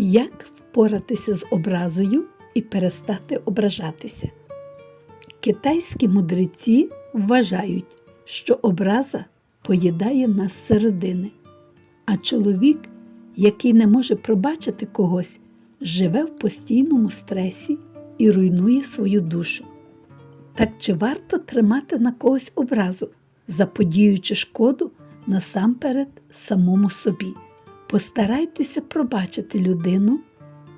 Як впоратися з образою і перестати ображатися? Китайські мудреці вважають, що образа поїдає нас зсередини, а чоловік, який не може пробачити когось, живе в постійному стресі і руйнує свою душу. Так чи варто тримати на когось образу, заподіюючи шкоду насамперед самому собі? Постарайтеся пробачити людину,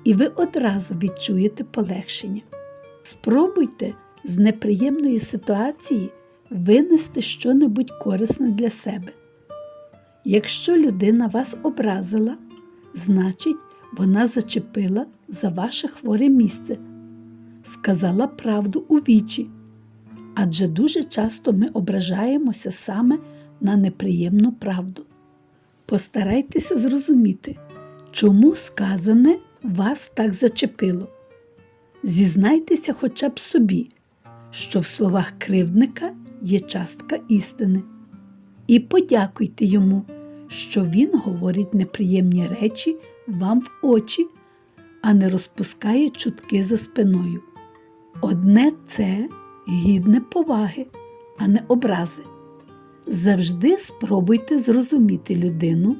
і ви одразу відчуєте полегшення. Спробуйте з неприємної ситуації винести щонебудь корисне для себе. Якщо людина вас образила, значить вона зачепила за ваше хворе місце, сказала правду у вічі. Адже дуже часто ми ображаємося саме на неприємну правду. Постарайтеся зрозуміти, чому сказане вас так зачепило. Зізнайтеся хоча б собі, що в словах кривдника є частка істини. І подякуйте йому, що він говорить неприємні речі вам в очі, а не розпускає чутки за спиною. Одне це гідне поваги, а не образи. Завжди спробуйте зрозуміти людину,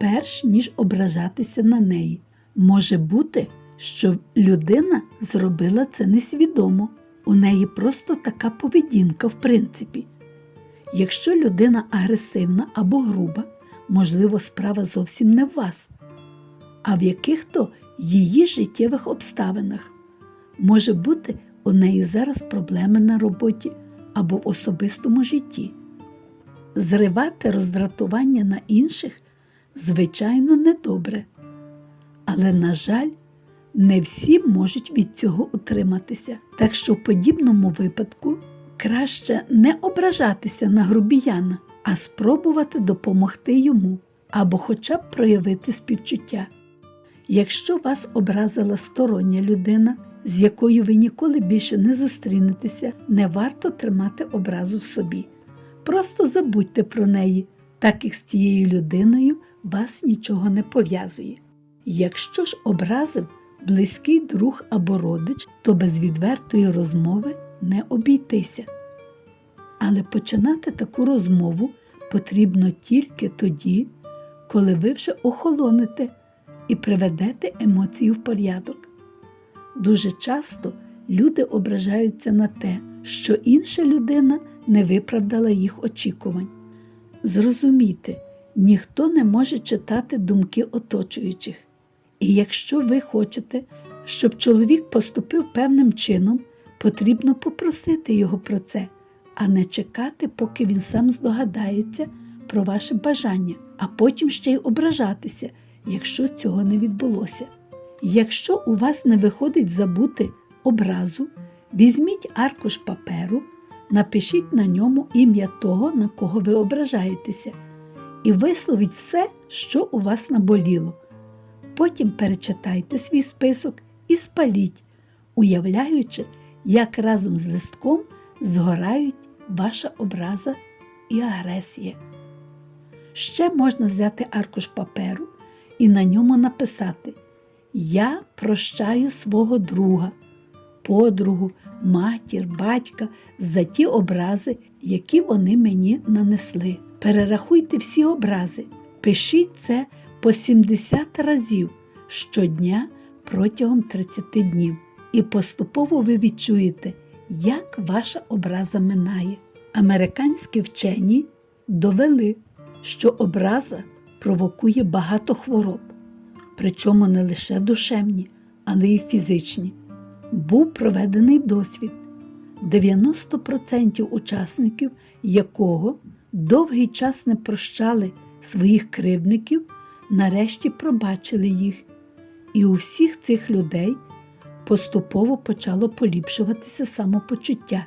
перш ніж ображатися на неї. Може бути, що людина зробила це несвідомо, у неї просто така поведінка, в принципі. Якщо людина агресивна або груба, можливо, справа зовсім не в вас, а в яких-то її життєвих обставинах. Може бути, у неї зараз проблеми на роботі або в особистому житті. Зривати роздратування на інших, звичайно, недобре. Але, на жаль, не всі можуть від цього утриматися. Так що в подібному випадку краще не ображатися на грубіяна, а спробувати допомогти йому або хоча б проявити співчуття. Якщо вас образила стороння людина, з якою ви ніколи більше не зустрінетеся, не варто тримати образу в собі. Просто забудьте про неї, так як з цією людиною вас нічого не пов'язує. Якщо ж образив близький друг або родич, то без відвертої розмови не обійтися. Але починати таку розмову потрібно тільки тоді, коли ви вже охолоните і приведете емоції в порядок. Дуже часто люди ображаються на те, що інша людина не виправдала їх очікувань. Зрозумійте, ніхто не може читати думки оточуючих. І якщо ви хочете, щоб чоловік поступив певним чином, потрібно попросити його про це, а не чекати, поки він сам здогадається про ваше бажання, а потім ще й ображатися, якщо цього не відбулося. Якщо у вас не виходить забути образу, візьміть аркуш паперу, напишіть на ньому ім'я того, на кого ви ображаєтеся, і висловіть все, що у вас наболіло. Потім перечитайте свій список і спаліть, уявляючи, як разом з листком згорають ваша образа і агресія. Ще можна взяти аркуш паперу і на ньому написати Я прощаю свого друга, подругу, матір, батька за ті образи, які вони мені нанесли. Перерахуйте всі образи, пишіть це по 70 разів щодня протягом 30 днів, і поступово ви відчуєте, як ваша образа минає. Американські вчені довели, що образа провокує багато хвороб, причому не лише душевні, але й фізичні. Був проведений досвід, 90% учасників якого довгий час не прощали своїх кривдників, нарешті пробачили їх. І у всіх цих людей поступово почало поліпшуватися самопочуття,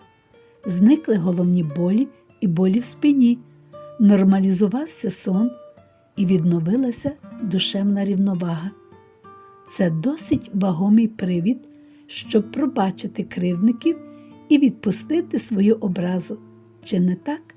зникли головні болі і болі в спині, нормалізувався сон і відновилася душевна рівновага. Це досить вагомий привід, щоб пробачити кривдників і відпустити свою образу. Чи не так?